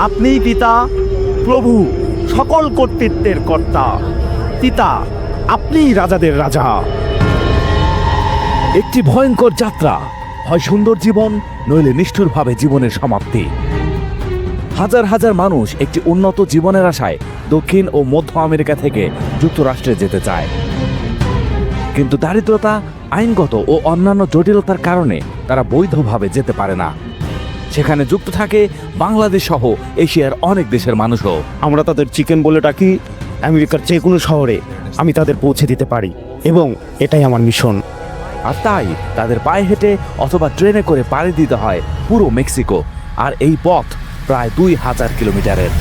আপনিই পিতা, প্রভু, সকল কর্তৃত্বের কর্তা। পিতা, আপনিই রাজাদের রাজা। একটি ভয়ঙ্কর যাত্রা। হয় সুন্দর জীবন, নইলে নিষ্ঠুরভাবে জীবনের সমাপ্তি। হাজার হাজার মানুষ একটি উন্নত জীবনের আশায় দক্ষিণ ও মধ্য আমেরিকা থেকে যুক্তরাষ্ট্রে যেতে চায়। কিন্তু দারিদ্রতা, আইনগত ও অন্যান্য জটিলতার কারণে তারা বৈধভাবে যেতে পারে না। সেখানে যুক্ত থাকে বাংলাদেশ সহ এশিয়ার অনেক দেশের মানুষও। আমরা তাদের চিকেন বলে ডাকি আমেরিকার যে কোনো শহরে। আমি তাদের পৌঁছে দিতে পারি এবং এটাই আমার মিশন। আর তাই তাদের পায়ে হেঁটে অথবা ট্রেনে করে পাড়ি দিতে হয় পুরো মেক্সিকো। আর এই পথ প্রায় দুই হাজার কিলোমিটারের।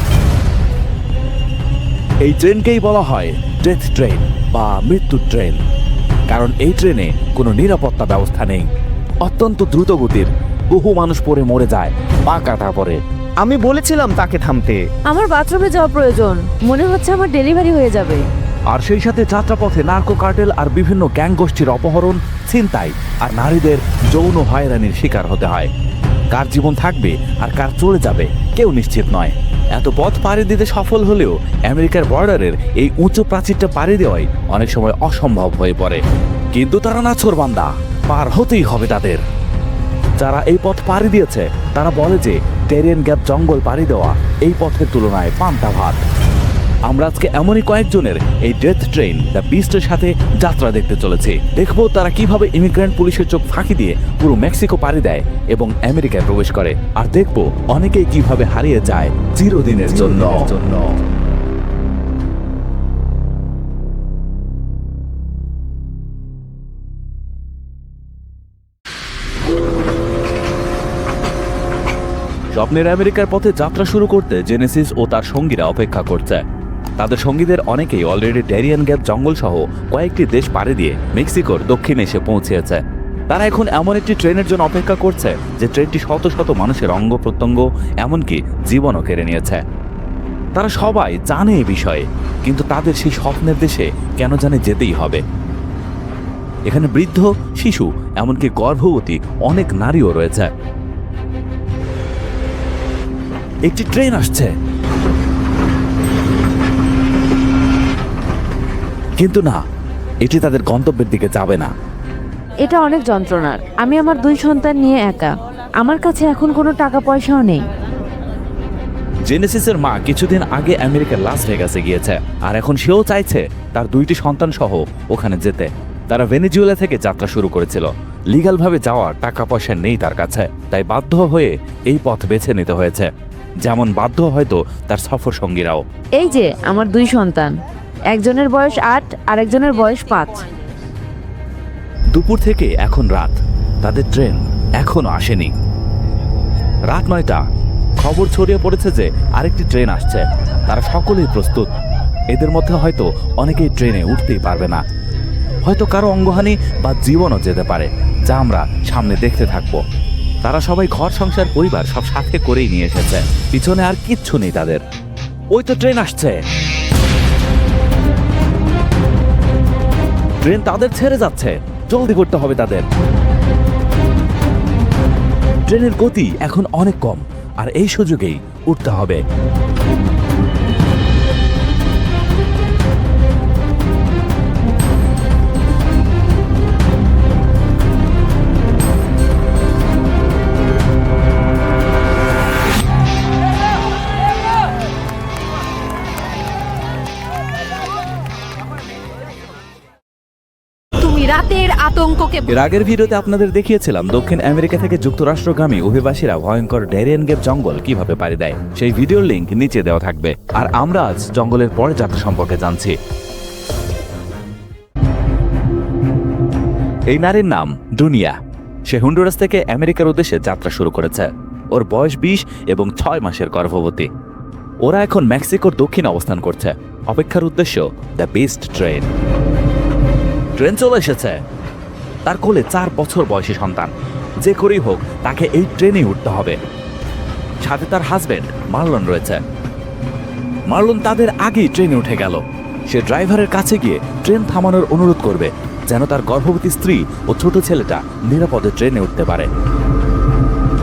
এই ট্রেনকেই বলা হয় ডেথ ট্রেন বা মৃত্যু ট্রেন। কারণ এই ট্রেনে কোনো নিরাপত্তা ব্যবস্থা নেই। অত্যন্ত দ্রুত গতির বহু মানুষ পড়ে মরে যায় পা কাটা পড়ে আমি বলেছিলাম তাকে থামতে। আমার বাথরুমে যাওয়া প্রয়োজন মনে হচ্ছে আমার ডেলিভারি হয়ে যাবে। আর সেই সাথে যাত্রাপথে নার্কো কার্টেল আর বিভিন্ন গ্যাং গোষ্ঠীর অপহরণ ছিনতাই আর নারীদের যৌন হয়রানির শিকার হতে হয়। কার জীবন থাকবে আর কার চলে যাবে কেউ নিশ্চিত নয়। এত পথ পাড়ি দিতে সফল হলেও আমেরিকার বর্ডারের এই উঁচু প্রাচীরটা পাড়ি দেওয়াই অনেক সময় অসম্ভব হয়ে পড়ে। কিন্তু তারা নাছর বান্দা পার হতেই হবে তাদের। যারা এই পথ পাড়ি দিয়েছে, তারা বলে যে টেরিয়ান গ্যাপ জঙ্গল পাড়ি দেওয়া এই পথের তুলনায় পান্তা ভাত। আমরা আজকে এমনই কয়েকজনের এই ডেথ ট্রেন, দ্য বিস্টের সাথে যাত্রা দেখতে চলেছি। দেখব তারা কীভাবে ইমিগ্রেন্ট পুলিশের চোখ ফাঁকি দিয়ে পুরো মেক্সিকো পাড়ি দেয় এবং আমেরিকায় প্রবেশ করে। আর দেখব অনেকেই কীভাবে হারিয়ে যায় চিরদিনের জন্য। স্বপ্নের আমেরিকার পথে যাত্রা শুরু করতে জেনেসিস ও তার সঙ্গীরা অপেক্ষা করছে। তাদের সঙ্গীদের অনেকেই অলরেডি ড্যারিয়ান গ্যাপ জঙ্গল সহ কয়েকটি দেশ পাড়ি দিয়ে মেক্সিকোর দক্ষিণে এসে পৌঁছেছে। তারা এখন এমন একটি ট্রেনের জন্য অপেক্ষা করছে, যে ট্রেনটি শত শত মানুষের অঙ্গ প্রত্যঙ্গ, এমনকি জীবনও কেড়ে নিয়েছে। তারা সবাই জানে এ বিষয়ে, কিন্তু তাদের সেই স্বপ্নের দেশে কেন জানে যেতেই হবে? এখানে বৃদ্ধ, শিশু, এমনকি গর্ভবতী অনেক নারীও রয়েছে। একটি ট্রেন আসছে। কিন্তু না এটি তাদের গন্তব্যের দিকে যাবে না। এটা অনেক যন্ত্রণার। আমি আমার দুই সন্তান নিয়ে একা। আমার কাছে এখন কোনো টাকা পয়সাও নেই। জেনেসিসের মা কিছুদিন আগে আমেরিকার লাস ভেগাসে গিয়েছে আর এখন সেও চাইছে তার দুইটি সন্তান সহ ওখানে যেতে। তারা ভেনেজুয়েলা থেকে যাত্রা শুরু করেছিল। লিগালভাবে যাওয়ার টাকা পয়সা নেই তার কাছে তাই বাধ্য হয়ে এই পথ বেছে নিতে হয়েছে। যেমন বাধ্য হয়তো তার সফর সঙ্গীরাও। এই যে আমার দুই সন্তান। একজনের বয়স আট আর একজনের বয়স পাঁচ। দুপুর থেকে এখন রাত। তাদের ট্রেন এখনও আসেনি। রাত নয়টা। খবর ছড়িয়ে পড়েছে যে আরেকটি ট্রেন আসছে। তারা সকলেই প্রস্তুত। এদের মধ্যে হয়তো অনেকেই ট্রেনে উঠতেই পারবে না। হয়তো কারও অঙ্গহানি বা জীবনও যেতে পারে যা আমরা সামনে দেখতে থাকব। তারা সবাই ঘর, সংসার, পরিবার সব সাথে করেই নিয়ে এসেছে। পিছনে আর কিচ্ছু নেই তাদের। ওই তো ট্রেন আসছে। ট্রেন তাদের ছেড়ে যাচ্ছে। জলদি করতে হবে তাদের। ট্রেনের গতি এখন অনেক কম, আর এই সুযোগেই উঠতে হবে। রাতের আতঙ্ককে এর আগের ভিডিওতে আপনাদের দেখিয়েছিলাম, দক্ষিণ আমেরিকা থেকে যুক্তরাষ্ট্রগামী অভিবাসীরা ভয়ঙ্কর ড্যারিয়ান গেপ জঙ্গল কীভাবে পাড়ি দেয়, সেই ভিডিওর লিংক নিচে দেওয়া থাকবে। আর আমরা আজ জঙ্গলের পরে যাত্রা সম্পর্কে জানছি। এই নারীর নাম দুনিয়া। সে হুন্ডুরাস থেকে আমেরিকার উদ্দেশ্যে যাত্রা শুরু করেছে। ওর বয়স বিশ এবং ছয় মাসের গর্ভবতী। ওরা এখন মেক্সিকোর দক্ষিণ অবস্থান করছে। অপেক্ষার উদ্দেশ্য দ্য বেস্ট ট্রেন। ট্রেন চলে এসেছে। তার কোলে চার বছর বয়সী সন্তান। যে করেই হোক, তাকে এই ট্রেনে উঠতে হবে। সাথে তার হাজবেন্ড মার্লন, রয়েছে। মার্লন তাদের আগেই ট্রেনে উঠে গেল। সে ড্রাইভারের কাছে গিয়ে ট্রেন থামানোর অনুরোধ করবে, যেন তার গর্ভবতী স্ত্রী ও ছোট ছেলেটা নিরাপদে ট্রেনে উঠতে পারে।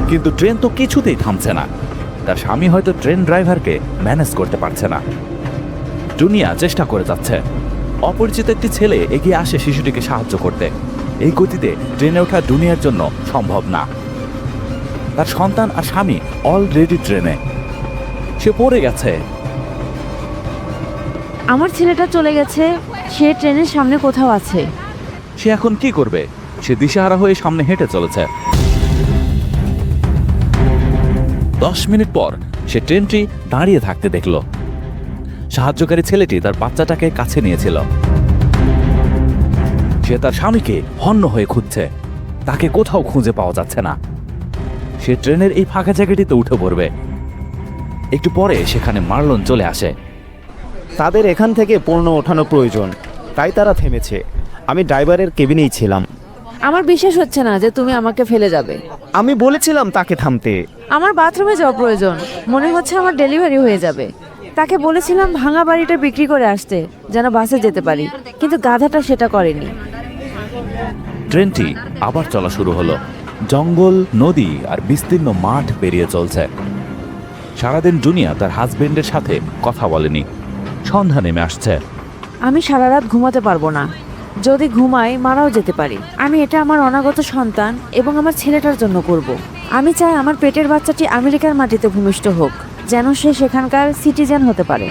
কিন্তু ট্রেন তো কিছুতেই থামছে না। তার স্বামী হয়তো ট্রেন ড্রাইভারকে ম্যানেজ করতে পারছে না। জুনিয়া চেষ্টা করে যাচ্ছে। অপরিচিত একটি ছেলে এগিয়ে আসে শিশুটিকে সাহায্য করতে। এই গতিতে ট্রেনে ওঠা দুনিয়ার জন্য সম্ভব না। তার সন্তান আর স্বামী অলরেডি ট্রেনে। সে পড়ে গেছে। আমার ছেলেটা চলে গেছে সে ট্রেনের সামনে কোথাও আছে। সে এখন কি করবে? সে দিশাহারা হয়ে সামনে হেঁটে চলেছে। দশ মিনিট পর সে ট্রেনটি দাঁড়িয়ে থাকতে দেখল। সাহায্যকারী ছেলেটি তার বাচ্চাটাকে কাছে নিয়েছিল। সে তার স্বামীকে হন্য হয়ে খুঁজছে। তাকে কোথাও খুঁজে পাওয়া যাচ্ছে না। সে ট্রেনের এই ফাঁকা জায়গাটিতে উঠে পড়বে। একটু পরে সেখানে মার্লন চলে আসে। তাদের এখান থেকে পণ্য ওঠানো প্রয়োজন তাই তারা থেমেছে। আমি ড্রাইভারের কেবিনেই ছিলাম। আমার বিশ্বাস হচ্ছে না যে তুমি আমাকে ফেলে যাবে। আমি বলেছিলাম তাকে থামতে। আমার বাথরুমে যাওয়া প্রয়োজন। মনে হচ্ছে আমার ডেলিভারি হয়ে যাবে। তাকে বলেছিলাম ভাঙা বাড়িটা বিক্রি করে আসতে যেন বাসে যেতে পারি কিন্তু গাধাটা সেটা করেনি। ট্রেনটি আবার চলা শুরু হলো। জঙ্গল নদী আর বিস্তীর্ণ মাঠ পেরিয়ে চলছে। সারাদিন দুনিয়া তার হাজবেন্ডের সাথে কথা বলেনি। সন্ধ্যা নেমে আসছে। আমি সারা রাত ঘুমাতে পারব না। যদি ঘুমাই মারাও যেতে পারি। আমি এটা আমার অনাগত সন্তান এবং আমার ছেলেটার জন্য করব। আমি চাই আমার পেটের বাচ্চাটি আমেরিকার মাটিতে ভূমিষ্ঠ হোক। যেন সে সেখানকার সিটিজেন হতে পারে।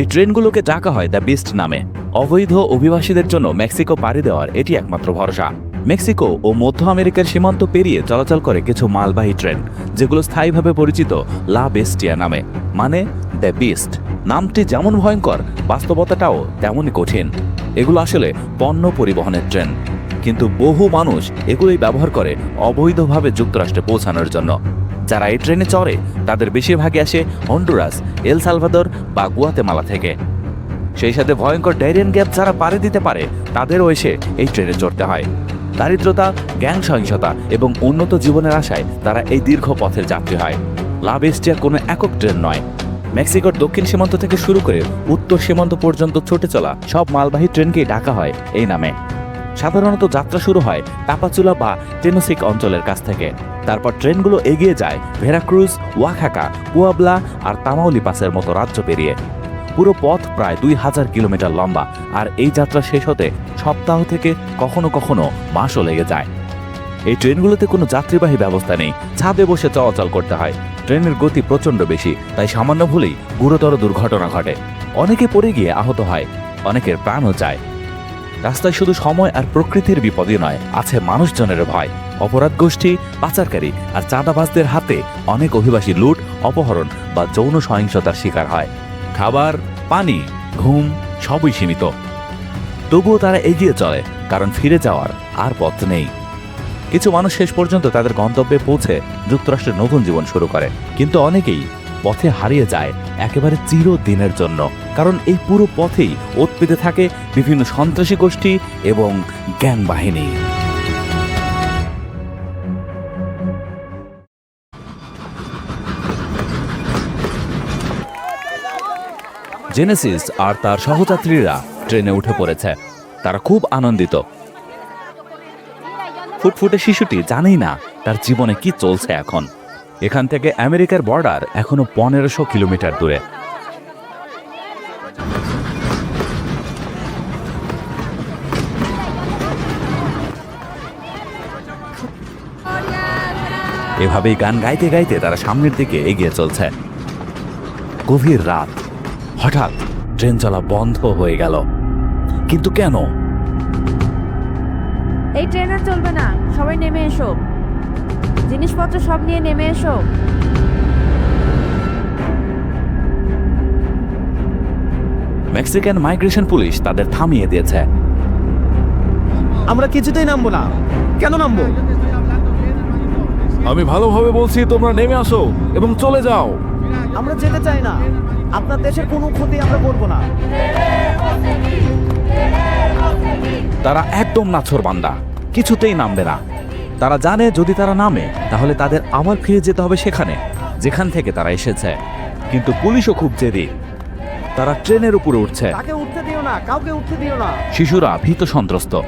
এই ট্রেনগুলোকে ডাকা হয় দ্য বিস্ট নামে। অবৈধ অভিবাসীদের জন্য মেক্সিকো পাড়ি দেওয়ার এটি একমাত্র ভরসা। মেক্সিকো ও মধ্য আমেরিকার সীমান্ত পেরিয়ে চলাচল করে কিছু মালবাহী ট্রেন, যেগুলো স্থায়ীভাবে পরিচিত লা বেস্টিয়া নামে মানে দ্য বিস্ট। নামটি যেমন ভয়ঙ্কর, বাস্তবতাটাও তেমনই কঠিন। এগুলো আসলে পণ্য পরিবহনের ট্রেন। কিন্তু বহু মানুষ এগুলোই ব্যবহার করে অবৈধভাবে যুক্তরাষ্ট্রে পৌঁছানোর জন্য। যারা এই ট্রেনে চড়ে, তাদের বেশিরভাগই আসে হন্ডুরাস, এল সালভাদর বা গুয়াতেমালা থেকে। সেই সাথে ভয়ঙ্কর ডাইরিয়ান গ্যাপ যারা পাড়ি দিতে পারে, তাদেরও এসে এই ট্রেনে চড়তে হয়। দারিদ্রতা, গ্যাং সহিংসতা এবং উন্নত জীবনের আশায় তারা এই দীর্ঘ পথের যাত্রী হয়। লাভ এস্টিয়া কোনো একক ট্রেন নয়। মেক্সিকোর দক্ষিণ সীমান্ত থেকে শুরু করে উত্তর সীমান্ত পর্যন্ত ছুটে চলা সব মালবাহী ট্রেনকেই ডাকা হয় এই নামে। সাধারণত যাত্রা শুরু হয় টাপাচুলা বা টেনোসিক অঞ্চলের কাছ থেকে। তারপর ট্রেনগুলো এগিয়ে যায় ভেরাক্রুজ, ওয়াখাকা, পুয়াবলা আর তামাউলি পাসের মতো রাজ্য পেরিয়ে। পুরো পথ প্রায় দুই হাজার কিলোমিটার লম্বা আর এই যাত্রা শেষ হতে সপ্তাহ থেকে কখনো কখনো মাসও লেগে যায়। এই ট্রেনগুলোতে কোনো যাত্রীবাহী ব্যবস্থা নেই, ছাদে বসে চলাচল করতে হয়। ট্রেনের গতি প্রচণ্ড বেশি, তাই সামান্য ভুলেই গুরুতর দুর্ঘটনা ঘটে। অনেকে পড়ে গিয়ে আহত হয়, অনেকের প্রাণও যায়। রাস্তায় শুধু সময় আর প্রকৃতির বিপদই নয়, আছে মানুষজনের ভয়। অপরাধ গোষ্ঠী, পাচারকারী আর চাঁদাবাজদের হাতে অনেক অভিবাসী লুট, অপহরণ বা যৌন সহিংসতার শিকার হয়। খাবার, পানি, ঘুম সবই সীমিত। তবুও তারা এগিয়ে চলে, কারণ ফিরে যাওয়ার আর পথ নেই। কিছু মানুষ শেষ পর্যন্ত তাদের গন্তব্যে পৌঁছে যুক্তরাষ্ট্রের নতুন জীবন শুরু করে, কিন্তু অনেকেই পথে হারিয়ে যায় একেবারে চিরদিনের জন্য। কারণ এই পুরো পথেই ওত থাকে বিভিন্ন সন্ত্রাসী গোষ্ঠী এবং গ্যাং বাহিনী। জেনেসিস আর তার সহযাত্রীরা ট্রেনে উঠে পড়েছে। তারা খুব আনন্দিত। ফুটফুটে শিশুটি জানেই না তার জীবনে কি চলছে এখন। এখান থেকে আমেরিকার বর্ডার এখনও পনেরোশো কিলোমিটার দূরে। এভাবেই গান গাইতে গাইতে তারা সামনের দিকে এগিয়ে চলছে। গভীর রাত। হঠাৎ ট্রেন চলা বন্ধ হয়ে গেল। কিন্তু কেন? এই ট্রেন আর চলবে না। সবাই নেমে এসো। জিনিসপত্র সব নিয়ে নেমে এসো। মেক্সিকান মাইগ্রেশন পুলিশ তাদের থামিয়ে দিয়েছে। আমরা কিছুতেই নামবো না। কেন নামবো? আমি ভালোভাবে বলছি তোমরা নেমে আসো এবং চলে যাও। আমরা যেতে চাই না। আপনার দেশের কোনো ক্ষতি আমরা করব না। তারা একদম নাছর বান্দা। কিছুতেই নামবে না। তারা জানে যদি তারা নামে তাহলে তাদের আবার ফিরে যেতে হবে সেখানে যেখান থেকে তারা এসেছে। কিন্তু পুলিশও খুব জেদি। তারা ট্রেনের উপরে উঠছে। শিশুরা ভীত সন্ত্রস্ত।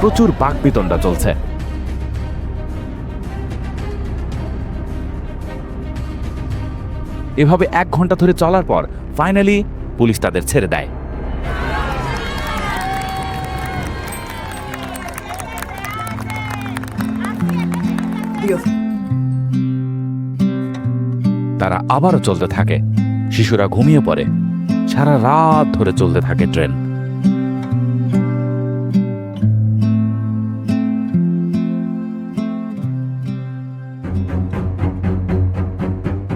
প্রচুর বাক বিতণ্ডা চলছে। এভাবে এক ঘণ্টা ধরে চলার পর ফাইনালি পুলিশ তাদের ছেড়ে দেয়। তারা আবারও চলতে থাকে। শিশুরা ঘুমিয়ে পড়ে। সারা রাত ধরে চলতে থাকে ট্রেন।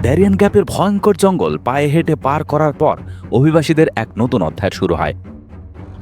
ড্যারিয়ান গ্যাপের ভয়ঙ্কর জঙ্গল পায়ে হেঁটে পার করার পর অভিবাসীদের এক নতুন অধ্যায় শুরু হয়।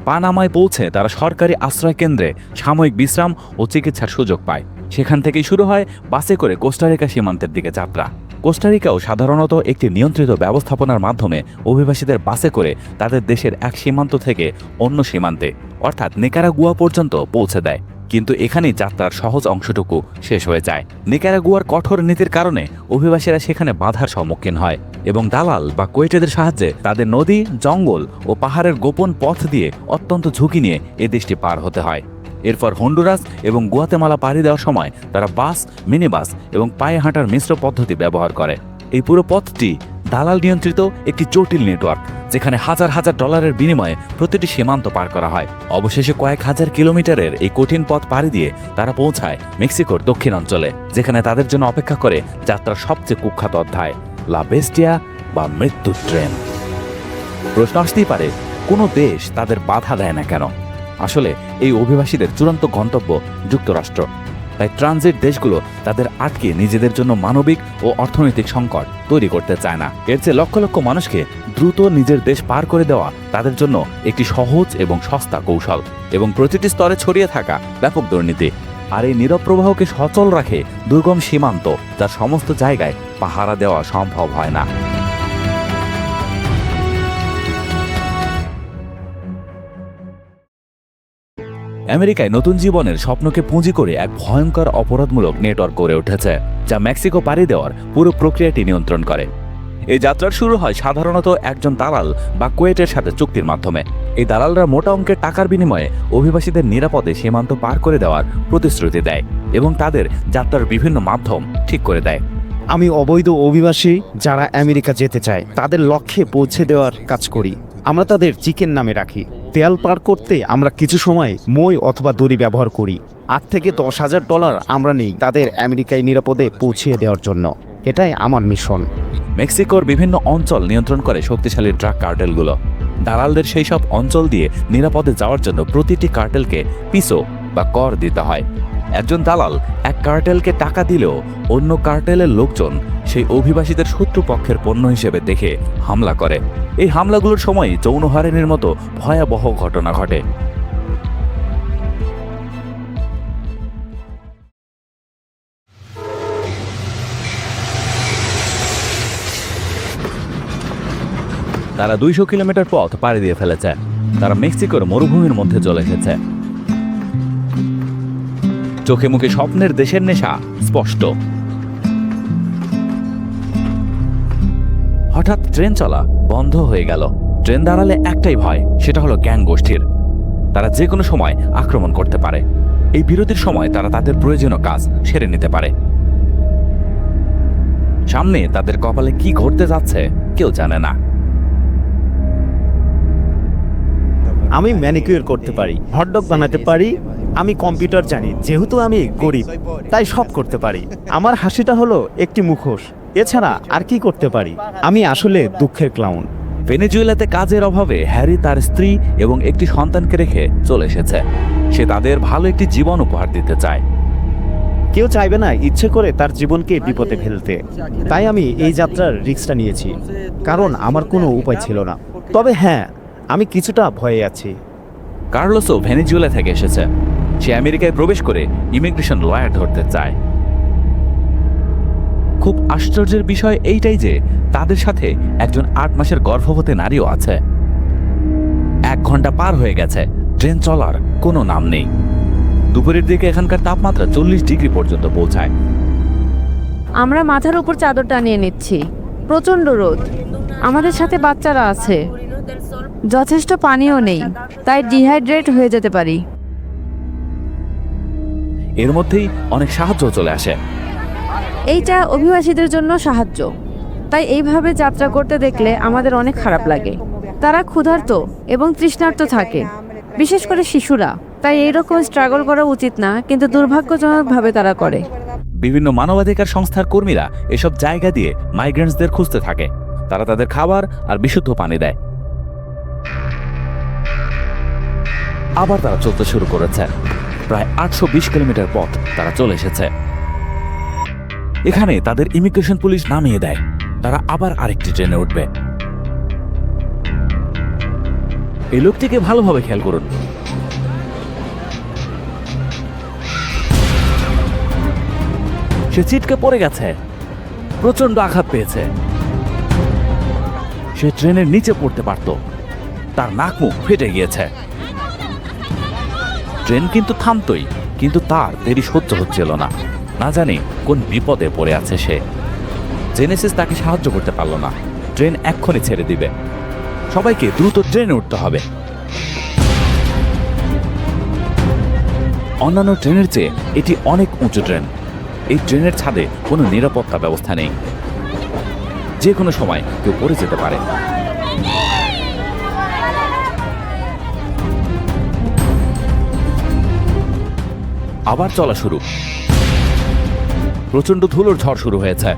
পানামায় পৌঁছে তারা সরকারি আশ্রয় কেন্দ্রে সাময়িক বিশ্রাম ও চিকিৎসার সুযোগ পায়। সেখান থেকেই শুরু হয় বাসে করে কোস্টারিকা সীমান্তের দিকে যাত্রা। কোস্টারিকাও সাধারণত একটি নিয়ন্ত্রিত ব্যবস্থাপনার মাধ্যমে অভিবাসীদের বাসে করে তাদের দেশের এক সীমান্ত থেকে অন্য সীমান্তে, অর্থাৎ নেকারাগুয়া পর্যন্ত পৌঁছে দেয়। কিন্তু এখানেই যাত্রার সহজ অংশটুকু শেষ হয়ে যায়। নিকারাগুয়ার কঠোর নীতির কারণে অভিবাসীরা সেখানে বাধার সম্মুখীন হয় এবং দালাল বা কোয়েটেদের সাহায্যে তাদের নদী, জঙ্গল ও পাহাড়ের গোপন পথ দিয়ে অত্যন্ত ঝুঁকি নিয়ে এ দেশটি পার হতে হয়। এরপর হন্ডুরাস এবং গুয়াতেমালা পাড়ি দেওয়ার সময় তারা বাস মিনি বাস এবং পায়ে হাঁটার মিশ্র পদ্ধতি ব্যবহার করে। এই পুরো পথটি দালাল নিয়ন্ত্রিত একটি জটিল নেটওয়ার্ক, যেখানে হাজার হাজার ডলারের বিনিময়ে প্রতিটি সীমান্ত পার করা হয়। অবশেষে কয়েক হাজার কিলোমিটারের এই কঠিন পথ পাড়ি দিয়ে তারা পৌঁছায় মেক্সিকোর দক্ষিণ অঞ্চলে যেখানে তাদের জন্য অপেক্ষা করে যাত্রার সবচেয়ে কুখ্যাত অধ্যায়, লা বেস্টিয়া বা মৃত্যুর ট্রেন প্রশ্ন আসতেই পারে, কোনো দেশ তাদের বাধা দেয় না কেন? আসলে এই অভিবাসীদের চূড়ান্ত গন্তব্য যুক্তরাষ্ট্র। তাই ট্রানজিট দেশগুলো তাদের আটকে নিজেদের জন্য মানবিক ও অর্থনৈতিক সংকট তৈরি করতে চায় না। এর চেয়ে লক্ষ লক্ষ মানুষকে দ্রুত নিজের দেশ পার করে দেওয়া তাদের জন্য একটি সহজ এবং সস্তা কৌশল এবং প্রতিটি স্তরে ছড়িয়ে থাকা ব্যাপক দুর্নীতি। আর এই নীরব প্রবাহকে সচল রাখে দুর্গম সীমান্ত যার সমস্ত জায়গায় পাহারা দেওয়া সম্ভব হয় না। আমেরিকায় নতুন জীবনের স্বপ্নকে পুঁজি করে এক ভয়ঙ্কর অপরাধমূলক নেটওয়ার্ক গড়ে উঠেছে, যা মেক্সিকো পাড়ি দেওয়ার পুরো প্রক্রিয়াটি নিয়ন্ত্রণ করে। এই যাত্রার শুরু হয় সাধারণত একজন দালাল বা কুয়েটের সাথে চুক্তির মাধ্যমে। এই দালালরা মোটা অঙ্কের টাকার বিনিময়ে অভিবাসীদের নিরাপদে সীমান্ত পার করে দেওয়ার প্রতিশ্রুতি দেয় এবং তাদের যাত্রার বিভিন্ন মাধ্যম ঠিক করে দেয়। আমি অবৈধ অভিবাসী যারা আমেরিকা যেতে চায়, তাদের লক্ষ্যে পৌঁছে দেওয়ার কাজ করি। আমরা তাদের চিকেন নামে রাখি। তেল পার করতে আমরা কিছু সময় মই অথবা দড়ি ব্যবহার করি। আট থেকে দশ হাজার ডলার আমরা নিই তাদের আমেরিকায় নিরাপদে পৌঁছিয়ে দেওয়ার জন্য। এটাই আমার মিশন। মেক্সিকোর বিভিন্ন অঞ্চল নিয়ন্ত্রণ করে শক্তিশালী ড্রাগ কার্টেলগুলো। দালালদের সেই সব অঞ্চল দিয়ে নিরাপদে যাওয়ার জন্য প্রতিটি কার্টেলকে পিসো বা কর দিতে হয়। একজন দালাল এক কার্টেলকে টাকা দিলেও অন্য কার্টেলের লোকজন সেই অভিবাসীদের শত্রুপক্ষের পণ্য হিসেবে দেখে হামলা করে। এই হামলাগুলোর সময় যৌন হয়রানির মতো ভয়াবহ ঘটনা ঘটে। তারা দুইশো কিলোমিটার পথ পাড়ি দিয়ে ফেলেছে। তারা মেক্সিকোর মরুভূমির মধ্যে চলে এসেছে। চোখে মুখে স্বপ্নের দেশের নেশা স্পষ্ট। হঠাৎ ট্রেন চলা বন্ধ হয়ে গেল। ট্রেন দাঁড়ালে একটাই ভয়, সেটা হলো গ্যাং গোষ্ঠীর। তারা যে কোনো সময় আক্রমণ করতে পারে। এই বিরতির সময় তারা তাদের প্রয়োজনীয় কাজ সেরে নিতে পারে। সামনে তাদের কপালে কি ঘটতে যাচ্ছে কেউ জানে না। আমি ম্যানিকিউর করতে পারি হটডগ বানাতে পারি আমি কম্পিউটার জানি যেহেতু আমি গরিব তাই সব করতে পারি। আমার হাসিটা হলো একটি মুখোশ এছাড়া আর কি করতে পারি? আমি আসলে দুঃখের ক্লাউন ভেনেজুয়েলাতে কাজের অভাবে হ্যারি তার স্ত্রী এবং একটি সন্তানকে রেখে চলে এসেছে। সে তাদের ভালো একটি জীবন উপহার দিতে চায়। কেউ চাইবে না ইচ্ছে করে তার জীবনকে বিপদে ফেলতে। তাই আমি এই যাত্রার রিক্সটা নিয়েছি কারণ আমার কোনো উপায় ছিল না। তবে হ্যাঁ আমি কিছুটা ভয়ে আছি। কার্লোসও ভেনেজুয়েলা থেকে এসেছে। সে আমেরিকায় প্রবেশ করে ইমিগ্রেশন লয়ার ধরতে চায়। খুব আশ্চর্যের বিষয় এইটাই যে তাদের সাথে একজন আট মাসের গর্ভবতী নারীও আছে। এক ঘণ্টা পার হয়ে গেছে ট্রেন চলার কোনো নাম নেই। দুপুরের দিকে এখানকার তাপমাত্রা চল্লিশ ডিগ্রি পর্যন্ত পৌঁছায়। আমরা মাথার উপর চাদর টানিয়ে নিচ্ছি। প্রচণ্ড রোদ। আমাদের সাথে বাচ্চারা আছে। যথেষ্ট পানিও নেই তাই ডিহাইড্রেট হয়ে যেতে পারি। এর মধ্যেই অনেক সাহায্য চলে আসে। এইটা অভিবাসীদের জন্য সাহায্য। তাই এইভাবে যাত্রা করতে দেখলে আমাদের অনেক খারাপ লাগে। তারা ক্ষুধার্ত এবং তৃষ্ণার্ত থাকে বিশেষ করে শিশুরা। তাই এইরকম স্ট্রাগল করা উচিত না কিন্তু দুর্ভাগ্যজনকভাবে তারা করে। বিভিন্ন মানবাধিকার সংস্থার কর্মীরা এসব জায়গা দিয়ে মাইগ্রেন্টসদের খুঁজতে থাকে। তারা তাদের খাবার আর বিশুদ্ধ পানি দেয়। আবার তারা চলতে শুরু করেছে। প্রায় আটশো বিশ কিলোমিটার পথ তারা চলে এসেছে। এখানে তাদের ইমিগ্রেশন পুলিশ নামিয়ে দেয়। তারা আবার আরেকটি ট্রেনে উঠবে। এই লোকটিকে ভালোভাবে খেয়াল করুন। সে ছিটকে পড়ে গেছে। প্রচণ্ড আঘাত পেয়েছে। সে ট্রেনের নিচে পড়তে পারত। তার নাক মুখ ফেটে গিয়েছে। ট্রেন কিন্তু থামতই, কিন্তু তার দেরি সহ্য হচ্ছিল না। না জানি কোন বিপদে পড়ে আছে সে। জেনেসিস তাকে সাহায্য করতে পারল না। ট্রেন এক্ষুনি ছেড়ে দিবে। সবাইকে দ্রুত ট্রেনে উঠতে হবে। অন্যান্য ট্রেনের চেয়ে এটি অনেক উঁচু ট্রেন। এই ট্রেনের ছাদে কোনো নিরাপত্তা ব্যবস্থা নেই। যে কোনো সময় কেউ পড়ে যেতে পারে। আবার চলা শুরু। প্রচণ্ড ধুলোর ঝড় শুরু হয়েছে।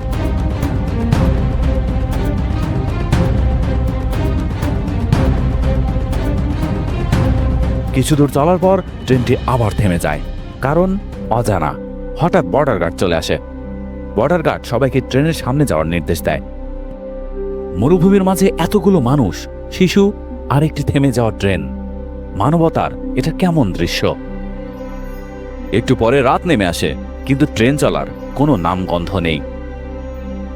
কিছু দূর চলার পর ট্রেনটি আবার থেমে যায়, কারণ অজানা। হঠাৎ বর্ডার গার্ড চলে আসে। বর্ডার গার্ড সবাইকে ট্রেনের সামনে যাওয়ার নির্দেশ দেয়। মরুভূমির মাঝে এতগুলো মানুষ, শিশু আর একটি থেমে যাওয়া ট্রেন। মানবতার এটা কেমন দৃশ্য? একটু পরে রাত নেমে আসে, কিন্তু ট্রেন চলার কোনো নামগন্ধ নেই।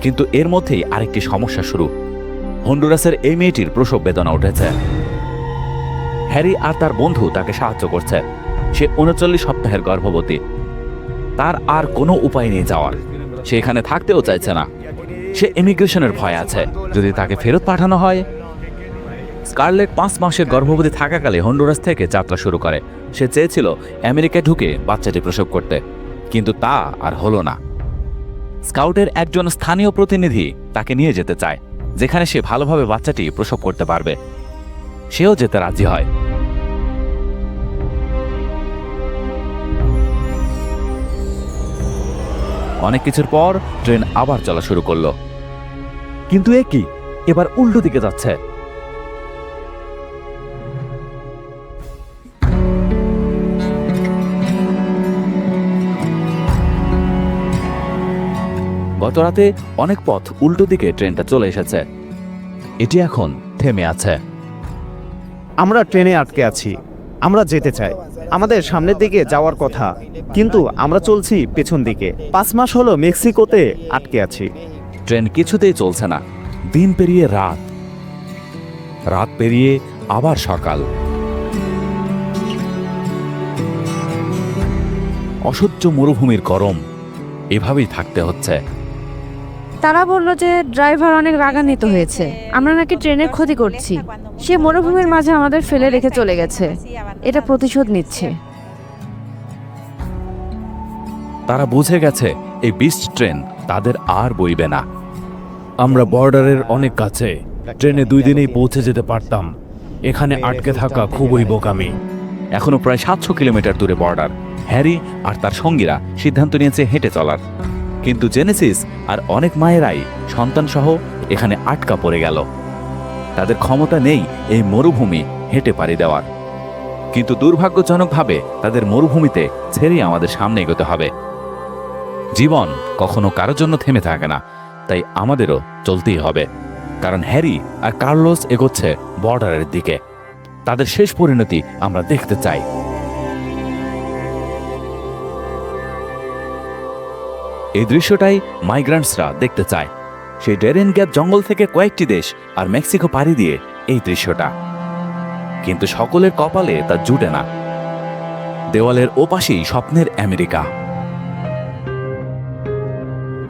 কিন্তু এর মধ্যেই আরেকটি সমস্যা শুরু। হন্ডুরাসের এই মেয়েটির প্রসব বেদনা উঠেছে। হ্যারি আর তার বন্ধু তাকে সাহায্য করছে। সে উনচল্লিশ সপ্তাহের গর্ভবতী। তার আর কোনো উপায় নেই যাওয়ার। সে এখানে থাকতেও চাইছে না। সে ইমিগ্রেশনের ভয় আছে। যদি তাকে ফেরত পাঠানো হয়। স্কারলেট পাঁচ মাসের গর্ভবতী থাকাকালে হন্ডুরাস থেকে যাত্রা শুরু করে। সে চেয়েছিল আমেরিকায় ঢুকে বাচ্চাটি প্রসব করতে, কিন্তু তা আর হলো না। স্কাউটের একজন স্থানীয় প্রতিনিধি তাকে নিয়ে যেতে চায়, যেখানে সে ভালোভাবে বাচ্চাটি প্রসব করতে পারবে। সেও যেতে রাজি হয়। অনেক কিছুর পর ট্রেন আবার চলা শুরু করল। কিন্তু এ কি? এবার উল্টো দিকে যাচ্ছে। গত রাতে অনেক পথ উল্টো দিকে ট্রেনটা চলে এসেছে। এটি এখন থেমে আছে। আমরা ট্রেনে আটকে আছি। আমরা যেতে চাই। আমাদের সামনের দিকে যাওয়ার কথা। কিন্তু আমরা চলছি পেছন দিকে। পাঁচ মাস হলো মেক্সিকোতে আটকে আছি। ট্রেন কিছুতেই চলছে না। দিন পেরিয়ে রাত। রাত পেরিয়ে আবার সকাল। অসহ্য মরুভূমির গরম। এভাবেই থাকতে হচ্ছে। তারা বলল যে ড্রাইভার অনেক রাগান্বিত হয়েছে। আমরা নাকি ট্রেনের ক্ষতি করছি। সে মরুভূমির মাঝে আমাদের ফেলে রেখে চলে গেছে। এটা প্রতিশোধ নিচ্ছে। তারা বুঝে গেছে, এই বিস্ট ট্রেন তাদের আর বইবে না। আমরা বর্ডারের অনেক কাছে, ট্রেনে দুই দিনেই পৌঁছে যেতে পারতাম। এখানে আটকে থাকা খুবই বোকামি। এখনও প্রায় সাতশো কিলোমিটার দূরে বর্ডার। হ্যারি আর তার সঙ্গীরা সিদ্ধান্ত নিয়েছে হেঁটে চলার। কিন্তু জেনেসিস আর অনেক মায়েরাই সন্তানসহ এখানে আটকা পড়ে গেল। তাদের ক্ষমতা নেই এই মরুভূমি হেঁটে পাড়ি দেওয়ার। কিন্তু দুর্ভাগ্যজনকভাবে তাদের মরুভূমিতে ছেড়েই আমাদের সামনে এগোতে হবে। জীবন কখনো কারোর জন্য থেমে থাকে না, তাই আমাদেরও চলতেই হবে। কারণ হ্যারি আর কার্লোস এগোচ্ছে বর্ডারের দিকে। তাদের শেষ পরিণতি আমরা দেখতে চাই। এই দৃশ্যটাই মাইগ্রান্টসরা দেখতে চায়। সেই ডেরেন গ্যাপ জঙ্গল থেকে কয়েকটি দেশ আর মেক্সিকো পাড়ি দিয়ে এই দৃশ্যটা। কিন্তু সকলের কপালে তা জুটে না। দেওয়ালের ওপাশেই স্বপ্নের আমেরিকা।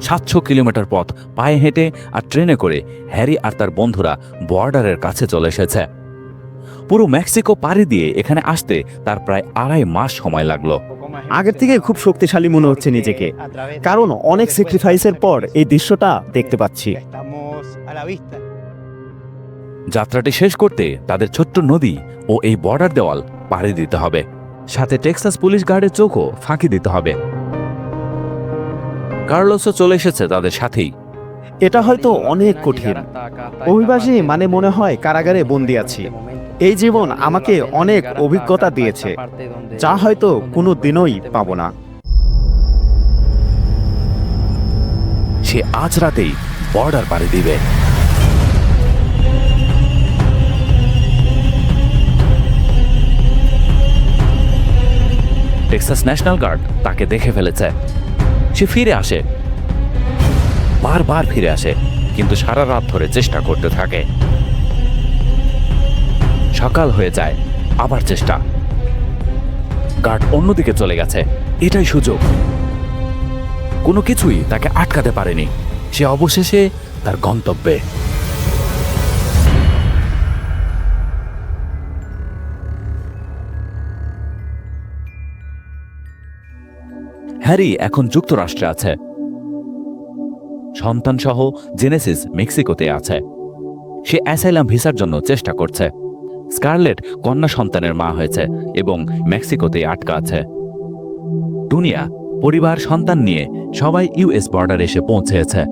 সাতশো কিলোমিটার পথ, পায়ে হেঁটে আর ট্রেনে করে হ্যারি আর তার বন্ধুরা বর্ডারের কাছে চলে এসেছে। পুরো মেক্সিকো পাড়ি দিয়ে এখানে আসতে তার প্রায় আড়াই মাস সময় লাগল। আগের থেকে খুব শক্তিশালী মনে হচ্ছে নিজেকে। কারণ অনেক স্যাক্রিফাইসের পর এই দৃশ্যটা দেখতে পাচ্ছি। যাত্রাটি শেষ করতে তাদের ছোট্ট নদী ও এই বর্ডার দেওয়াল পাড়ি দিতে হবে। সাথে টেক্সাস পুলিশ গার্ডের চোখও ফাঁকি দিতে হবে। কার্লোসও চলে এসেছে তাদের সাথেই। এটা হয়তো অনেক কঠিন। অভিবাসী মানে মনে হয় কারাগারে বন্দি আছি। এই জীবন আমাকে অনেক অভিজ্ঞতা দিয়েছে, যা হয়তো কোনো দিনই পাবো না। সে আজ রাতেই বর্ডার পাড়ি দিবে। টেক্সাস ন্যাশনাল গার্ড তাকে দেখে ফেলেছে। সে ফিরে আসে। বারবার ফিরে আসে, কিন্তু সারা রাত ধরে চেষ্টা করতে থাকে। সকাল হয়ে যায়। আবার চেষ্টা। গার্ড অন্যদিকে চলে গেছে। এটাই সুযোগ। কোনো কিছুই তাকে আটকাতে পারেনি। সে অবশেষে তার গন্তব্যে। হ্যারি এখন যুক্তরাষ্ট্রে আছে। সন্তান সহ জেনেসিস মেক্সিকোতে আছে। সে অ্যাসাইলাম ভিসার জন্য চেষ্টা করছে। স্কারলেট কন্যা সন্তানের মা হয়েছে এবং মেক্সিকোতে আটকা আছে। টুনিয়া পরিবার, সন্তান নিয়ে সবাই ইউএস বর্ডারে এসে পৌঁছেছে।